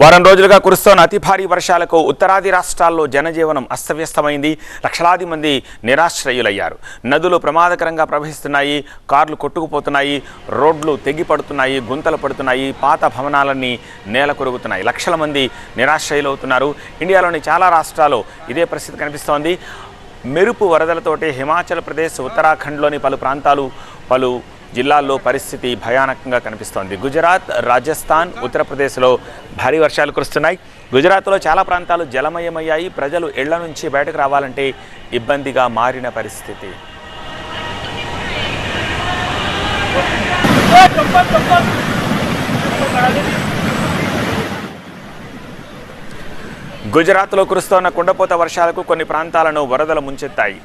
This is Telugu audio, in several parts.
వారం రోజులుగా కురుస్తోన్న అతి భారీ వర్షాలకు ఉత్తరాది రాష్ట్రాల్లో జనజీవనం అస్తవ్యస్తమైంది. లక్షలాది మంది నిరాశ్రయులయ్యారు. నదులు ప్రమాదకరంగా ప్రవహిస్తున్నాయి. కార్లు కొట్టుకుపోతున్నాయి. రోడ్లు తెగిపడుతున్నాయి. గుంతలు పడుతున్నాయి. పాత భవనాలన్నీ నేల కొరుగుతున్నాయి లక్షల మంది నిరాశ్రయులవుతున్నారు. ఇండియాలోని చాలా రాష్ట్రాల్లో ఇదే పరిస్థితి కనిపిస్తోంది. మెరుపు వరదలతోటి హిమాచల్ ప్రదేశ్ ఉత్తరాఖండ్లోని పలు ప్రాంతాలు పలు జిల్లాల్లో పరిస్థితి భయానకంగా కనిపిస్తోంది. గుజరాత్ రాజస్థాన్ ఉత్తరప్రదేశ్లో భారీ వర్షాలు కురుస్తున్నాయి. గుజరాత్లో చాలా ప్రాంతాలు జలమయమయ్యాయి. ప్రజలు ఇళ్ళ నుంచి బయటకు రావాలంటే ఇబ్బందిగా మారిన పరిస్థితి. గుజరాత్లో కురుస్తోన్న కుండపోత వర్షాలకు కొన్ని ప్రాంతాలను వరదలు ముంచెత్తాయి.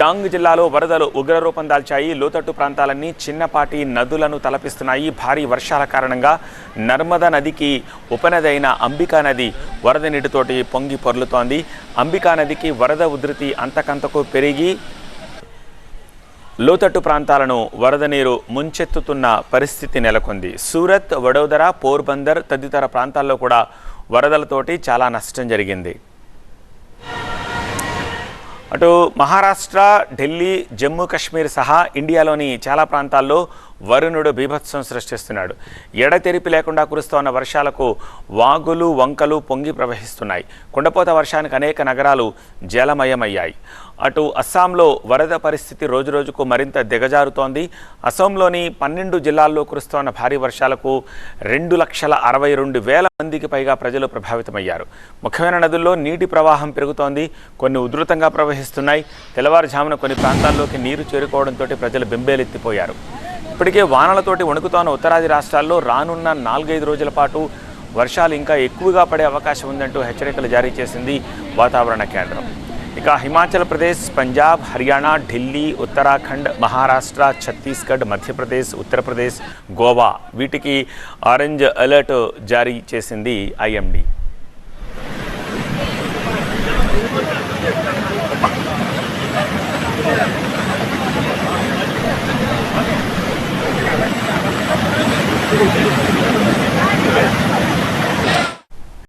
డాంగ్ జిల్లాలో వరదలు ఉగ్రరూపం దాల్చాయి. లోతట్టు ప్రాంతాలన్నీ చిన్నపాటి నదులను తలపిస్తున్నాయి. భారీ వర్షాల కారణంగా నర్మదా నదికి ఉపనది అయిన అంబికా నది వరద నీటితోటి పొంగి పొర్లుతోంది. అంబికా నదికి వరద ఉధృతి అంతకంతకు పెరిగి లోతట్టు ప్రాంతాలను వరద నీరు ముంచెత్తుతున్న పరిస్థితి నెలకొంది. సూరత్ వడోదర పోర్బందర్ తదితర ప్రాంతాల్లో కూడా వరదలతోటి చాలా నష్టం జరిగింది. అటు మహారాష్ట్ర ఢిల్లీ జమ్మూ కాశ్మీర్ సహా ఇండియాలోని చాలా ప్రాంతాల్లో వరుణుడు బీభత్సం సృష్టిస్తున్నాడు. ఎడతెరిపి లేకుండా కురుస్తోన్న వర్షాలకు వాగులు వంకలు పొంగి ప్రవహిస్తున్నాయి. కుండపోత వర్షానికి అనేక నగరాలు జలమయమయ్యాయి. అటు అస్సాంలో వరద పరిస్థితి రోజురోజుకు మరింత దిగజారుతోంది. అసోంలోని పన్నెండు జిల్లాల్లో కురుస్తోన్న భారీ వర్షాలకు రెండు లక్షల అరవై రెండు వేల మందికి పైగా ప్రజలు ప్రభావితమయ్యారు. ముఖ్యమైన నదుల్లో నీటి ప్రవాహం పెరుగుతోంది. కొన్ని ఉధృతంగా ప్రవహిస్తున్నాయి. తెల్లవారుజామున కొన్ని ప్రాంతాల్లోకి నీరు చేరుకోవడంతో ప్రజలు బెంబేలెత్తిపోయారు. ఇప్పటికే వానలతోటి వణుకుతోన్న ఉత్తరాది రాష్ట్రాల్లో రానున్న నాలుగైదు రోజుల పాటు వర్షాలు ఇంకా ఎక్కువగా పడే అవకాశం ఉందంటూ హెచ్చరికలు జారీ చేసింది వాతావరణ కేంద్రం. ఇక హిమాచల్ ప్రదేశ్ పంజాబ్ హర్యానా ఢిల్లీ ఉత్తరాఖండ్ మహారాష్ట్ర ఛత్తీస్గఢ్ మధ్యప్రదేశ్ ఉత్తరప్రదేశ్ గోవా వీటికి ఆరెంజ్ అలర్ట్ జారీ చేసింది ఐఎండీ.